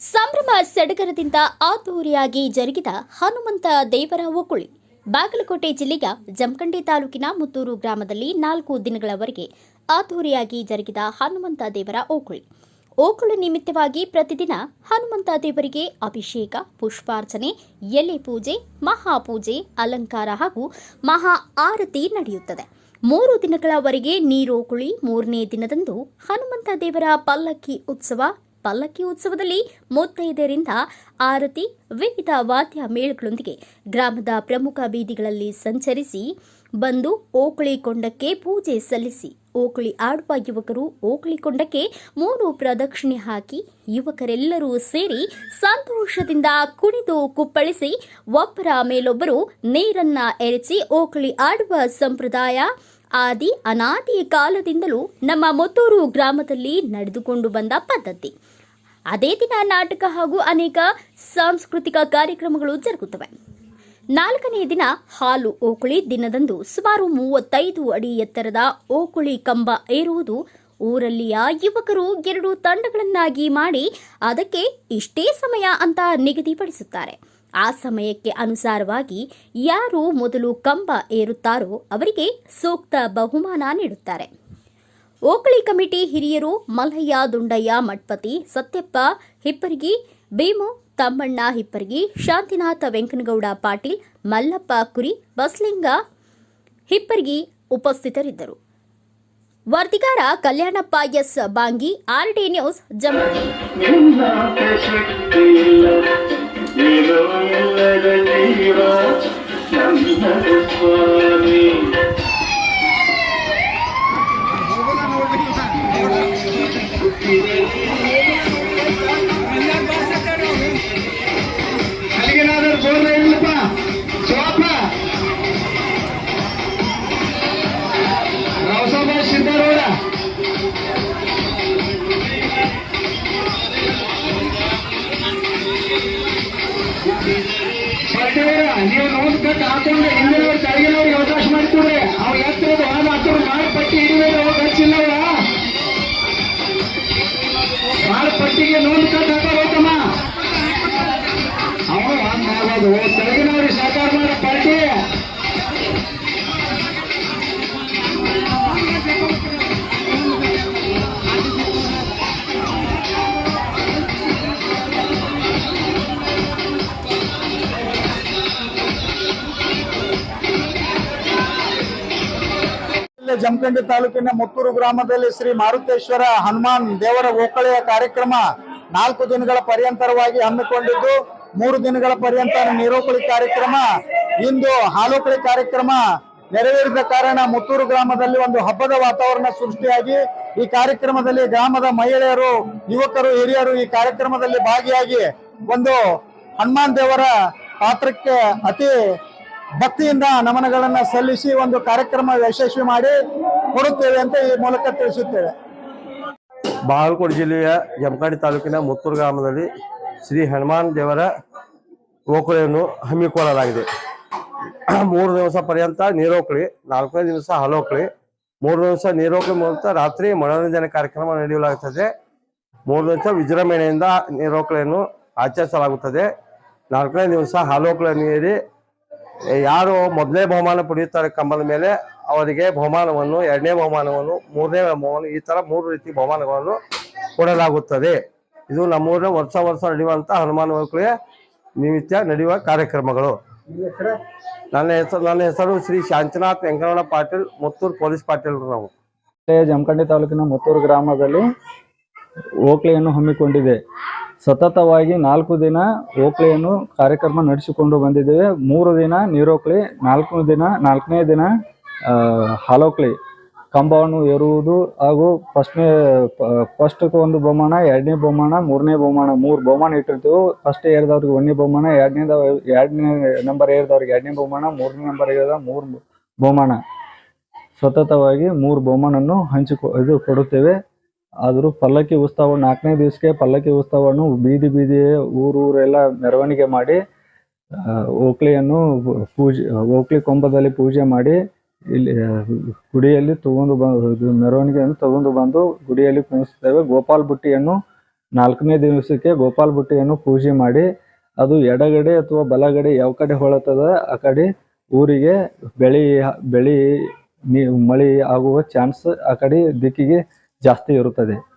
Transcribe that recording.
ಸಂಭ್ರಮ ಸಡಗರದಿಂದ ಆದ್ದೂರಿಯಾಗಿ ಜರುಗಿದ ಹನುಮಂತ ದೇವರ ಒಕ್ಕುಳಿ. ಬಾಗಲಕೋಟೆ ಜಿಲ್ಲೆಯ ಜಮಖಂಡಿ ತಾಲೂಕಿನ ಮುತ್ತೂರು ಗ್ರಾಮದಲ್ಲಿ ನಾಲ್ಕು ದಿನಗಳವರೆಗೆ ಅದ್ದೂರಿಯಾಗಿ ಜರುಗಿದ ಹನುಮಂತ ದೇವರ ಓಕುಳಿ ಓಕುಳಿ ನಿಮಿತ್ತವಾಗಿ ಪ್ರತಿದಿನ ಹನುಮಂತ ದೇವರಿಗೆ ಅಭಿಷೇಕ, ಪುಷ್ಪಾರ್ಚನೆ, ಎಲೆ ಪೂಜೆ ಮಹಾಪೂಜೆ ಅಲಂಕಾರ ಹಾಗೂ ಮಹಾ ಆರತಿ ನಡೆಯುತ್ತದೆ. ಮೂರು ದಿನಗಳವರೆಗೆ ನೀರೋಕುಳಿ ಮೂರನೇ ದಿನದಂದು ಹನುಮಂತ ದೇವರ ಪಲ್ಲಕ್ಕಿ ಉತ್ಸವ, ಪಲ್ಲಕ್ಕಿ ಉತ್ಸವದಲ್ಲಿ ಮುತ್ತೈದೆಯರಿಂದ ಆರತಿ, ವಿವಿಧ ವಾದ್ಯ ಮೇಳಗಳೊಂದಿಗೆ ಗ್ರಾಮದ ಪ್ರಮುಖ ಬೀದಿಗಳಲ್ಲಿ ಸಂಚರಿಸಿ ಬಂದು ಓಕುಳಿ ಕೊಂಡಕ್ಕೆ ಪೂಜೆ ಸಲ್ಲಿಸಿ ಓಕಳಿ ಆಡುವ ಯುವಕರು ಓಕಳಿ ಕೊಂಡಕ್ಕೆ ಮೂರು ಪ್ರದಕ್ಷಿಣೆ ಹಾಕಿ ಯುವಕರೆಲ್ಲರೂ ಸೇರಿ ಸಂತೋಷದಿಂದ ಕುಣಿದು ಕುಪ್ಪಳಿಸಿ ಒಬ್ಬರ ಮೇಲೊಬ್ಬರು ನೀರನ್ನ ಎರಚಿ ಓಕಳಿ ಆಡುವ ಸಂಪ್ರದಾಯ ಆದಿ ಅನಾದಿ ಕಾಲದಿಂದಲೂ ನಮ್ಮ ಮುತ್ತೂರು ಗ್ರಾಮದಲ್ಲಿ ನಡೆದುಕೊಂಡು ಬಂದ ಪದ್ಧತಿ. ಅದೇ ದಿನ ನಾಟಕ ಹಾಗೂ ಅನೇಕ ಸಾಂಸ್ಕೃತಿಕ ಕಾರ್ಯಕ್ರಮಗಳು ಜರುಗುತ್ತವೆ. ನಾಲ್ಕನೇ ದಿನ ಹಾಲು ಓಕುಳಿ ದಿನದಂದು ಸುಮಾರು ಮೂವತ್ತೈದು ಅಡಿ ಎತ್ತರದ ಓಕುಳಿ ಕಂಬ ಏರುವುದು ಊರಲ್ಲಿಯ ಯುವಕರು ಎರಡು ತಂಡಗಳನ್ನಾಗಿ ಮಾಡಿ ಅದಕ್ಕೆ ಇಷ್ಟೇ ಸಮಯ ಅಂತ ನಿಗದಿಪಡಿಸುತ್ತಾರೆ. ಆ ಸಮಯಕ್ಕೆ ಅನುಸಾರವಾಗಿ ಯಾರು ಮೊದಲು ಕಂಬ ಏರುತ್ತಾರೋ ಅವರಿಗೆ ಸೂಕ್ತ ಬಹುಮಾನ ನೀಡುತ್ತಾರೆ. ಓಕಳಿ ಕಮಿಟಿ ಹಿರಿಯರು ಮಲ್ಲಯ್ಯ ದುಂಡಯ್ಯ ಮಠಪತಿ ಸತ್ಯಪ್ಪ ಹಿಪ್ಪರಗಿ ಭೀಮು, ತಮ್ಮಣ್ಣ ಹಿಪ್ಪರಗಿ, ಶಾಂತಿನಾಥ ವೆಂಕನಗೌಡ ಪಾಟೀಲ್, ಮಲ್ಲಪ್ಪ ಕುರಿ, ಬಸ್ಲಿಂಗ ಹಿಪ್ಪರಗಿ ಉಪಸ್ಥಿತರಿದ್ದರು. ವರದಿಗಾರ Kalyanappa S Bangi, RD news, Jammu. ನೀವು ನೋಟ್ ಕಟ್ ಹಾಕೊಂಡು ಹಿಂದಿನವ್ರು ಕೆಳಗಿನವ್ರಿಗೆ ಅವಕಾಶ ಮಾಡಿಕೊಡ್ರಿ. ಅವ್ ಎತ್ತರದ ಒಳಗ ಹಾಕೋರು ಮಾಡ ಪಟ್ಟಿ ಹಿಡಿದ್ರೆ ಅವ್ರು ಖರ್ಚಿಲ್ಲವ ಪಟ್ಟಿಗೆ ನೋಟ್ ಕಟ್ ಜಿಲ್ಲೆ ಜಮಖಂಡಿ ತಾಲೂಕಿನ ಮುತ್ತೂರು ಗ್ರಾಮದಲ್ಲಿ ಶ್ರೀ ಮಾರುತೇಶ್ವರ ಹನುಮಾನ್ ದೇವರ ಓಕಳೆಯ ಕಾರ್ಯಕ್ರಮ ನಾಲ್ಕು ದಿನಗಳ ಪರ್ಯಂತರವಾಗಿ ಹಮ್ಮಿಕೊಂಡಿದ್ದು, ಮೂರು ದಿನಗಳ ಪರ್ಯಂತ ನೀರೋಕಳಿ ಕಾರ್ಯಕ್ರಮ, ಇಂದು ಹಾಲೋಕಳಿ ಕಾರ್ಯಕ್ರಮ ನೆರವೇರಿದ ಕಾರಣ ಮುತ್ತೂರು ಗ್ರಾಮದಲ್ಲಿ ಒಂದು ಹಬ್ಬದ ವಾತಾವರಣ ಸೃಷ್ಟಿಯಾಗಿ, ಈ ಕಾರ್ಯಕ್ರಮದಲ್ಲಿ ಗ್ರಾಮದ ಮಹಿಳೆಯರು, ಯುವಕರು, ಹಿರಿಯರು ಈ ಕಾರ್ಯಕ್ರಮದಲ್ಲಿ ಭಾಗಿಯಾಗಿ ಒಂದು ಹನುಮಾನ್ ದೇವರ ಪಾತ್ರಕ್ಕೆ ಅತಿ ಭಕ್ತಿಯಿಂದ ನಮನಗಳನ್ನು ಸಲ್ಲಿಸಿ ಒಂದು ಕಾರ್ಯಕ್ರಮ ಯಶಸ್ವಿ ಮಾಡಿ ಕೊಡುತ್ತೇವೆ ಅಂತ ಈ ಮೂಲಕ ತಿಳಿಸುತ್ತೇವೆ. ಬಾಗಲಕೋಟೆ ಜಿಲ್ಲೆಯ ಜಮಖಂಡಿ ತಾಲೂಕಿನ ಮುತ್ತೂರು ಗ್ರಾಮದಲ್ಲಿ ಶ್ರೀ ಹನುಮಾನ್ ದೇವರ ಓಕುಳಿಯನ್ನು ಹಮ್ಮಿಕೊಳ್ಳಲಾಗಿದೆ. ಮೂರು ದಿವಸ ಪರ್ಯಂತ ನೀರೋಕಳಿ, ನಾಲ್ಕನೇ ದಿವಸ ಹಲೋಕಳಿ, ಮೂರು ದಿವಸ ನೀರೋಕಳಿ ಮೂಲಕ ರಾತ್ರಿ ಮನೋರಂಜನೆ ಕಾರ್ಯಕ್ರಮ ನಡೆಯಲಾಗುತ್ತದೆ. ಮೂರು ದಿವಸ ವಿಜೃಂಭಣೆಯಿಂದ ನೀರೋಕಳಿಯನ್ನು ಆಚರಿಸಲಾಗುತ್ತದೆ. ನಾಲ್ಕನೇ ದಿವಸ ಹಾಲೋಕಳ ಏರಿ ಯಾರು ಮೊದಲನೇ ಬಹುಮಾನ ಪಡೆಯುತ್ತಾರೆ ಕಂಬದ ಮೇಲೆ, ಅವರಿಗೆ ಬಹುಮಾನವನ್ನು, ಎರಡನೇ ಬಹುಮಾನವನ್ನು, ಮೂರನೇ ಬಹುಮಾನ, ಈ ತರ ಮೂರು ರೀತಿ ಬಹುಮಾನಗಳನ್ನು ಕೊಡಲಾಗುತ್ತದೆ. ಇದು ನಮ್ಮೂರಿನ ವರ್ಷ ವರ್ಷ ನಡೆಯುವಂತ ಹನುಮಾನ ಮಕ್ಕಳಿಗೆ ನಿಮಿತ್ತ ನಡೆಯುವ ಕಾರ್ಯಕ್ರಮಗಳು. ನನ್ನ ಹೆಸರು ನನ್ನ ಹೆಸರು ಶ್ರೀ ಶಾಂತಿನಾಥ್ ವೆಂಕಟರಮಣ ಪಾಟೀಲ್, ಮುತ್ತೂರು ಪೊಲೀಸ್ ಪಾಟೀಲ್ ನಾವು. ಜಮಖಂಡಿ ತಾಲೂಕಿನ ಮುತ್ತೂರು ಗ್ರಾಮದಲ್ಲಿ ಓಕ್ಲೆಯನ್ನು ಹಮ್ಮಿಕೊಂಡಿದೆ. ಸತತವಾಗಿ ನಾಲ್ಕು ದಿನ ಓಕ್ಳಿಯನ್ನು ಕಾರ್ಯಕ್ರಮ ನಡೆಸಿಕೊಂಡು ಬಂದಿದ್ದೇವೆ. ಮೂರು ದಿನ ನೀರೋಕ್ಳಿ ನಾಲ್ಕು ದಿನ, ನಾಲ್ಕನೇ ದಿನ ಹಾಲೋಕ್ಳಿ ಕಂಬವನ್ನು ಏರುವುದು ಹಾಗೂ ಫಸ್ಟ್ನೇ ಫಸ್ಟ್ ಒಂದು ಬಹುಮಾನ, ಎರಡನೇ ಬಹುಮಾನ, ಮೂರನೇ ಬಹುಮಾನ, ಮೂರು ಬಹುಮಾನ ಇಟ್ಟಿರ್ತೀವಿ, ಫಸ್ಟ್ ಏರಿದವ್ರಿಗೆ ಒಂದನೇ ಬಹುಮಾನ ಎರಡನೇ ಎರಡನೇ ನಂಬರ್ ಏರಿದವ್ರಿಗೆ ಎರಡನೇ ಬಹುಮಾನ, ಮೂರನೇ ನಂಬರ್ ಏರಿದ ಮೂರು ಬಹುಮಾನ. ಸತತವಾಗಿ ಮೂರು ಬಹುಮಾನನ್ನು ಹಂಚಿಕೊ, ಇದು ಕೊಡುತ್ತೇವೆ. ಆದರೂ ಪಲ್ಲಕ್ಕಿ ಉತ್ಸವ ನಾಲ್ಕನೇ ದಿವಸಕ್ಕೆ ಪಲ್ಲಕ್ಕಿ ಉತ್ಸವವನ್ನು ಬೀದಿ ಬೀದಿ ಊರೂರೆಲ್ಲ ಮೆರವಣಿಗೆ ಮಾಡಿ ಓಕ್ಲಿಯನ್ನು ಪೂಜೆ ಓಕ್ಳಿ ಕೊಂಬದಲ್ಲಿ ಪೂಜೆ ಮಾಡಿ, ಇಲ್ಲಿ ಗುಡಿಯಲ್ಲಿ ತಗೊಂಡು ಬಂದು ಮೆರವಣಿಗೆಯನ್ನು ತಗೊಂಡು ಬಂದು ಗುಡಿಯಲ್ಲಿ ಕುಣಿಸ್ತೇವೆ. ಗೋಪಾಲ್ ಬುಟ್ಟಿಯನ್ನು ನಾಲ್ಕನೇ ದಿವಸಕ್ಕೆ ಗೋಪಾಲ್ ಬುಟ್ಟಿಯನ್ನು ಪೂಜೆ ಮಾಡಿ, ಅದು ಎಡಗಡೆ ಅಥವಾ ಬಲಗಡೆ ಯಾವ ಕಡೆ ಹೊಳತದ ಆ ಕಡೆ ಊರಿಗೆ ಬೆಳಿ ಬೆಳಿ ಮಳೆ ಆಗುವ ಚಾನ್ಸ್ ಆ ಕಡೆ ದಿಕ್ಕಿಗೆ ಜಾಸ್ತಿ ಇರುತ್ತದೆ.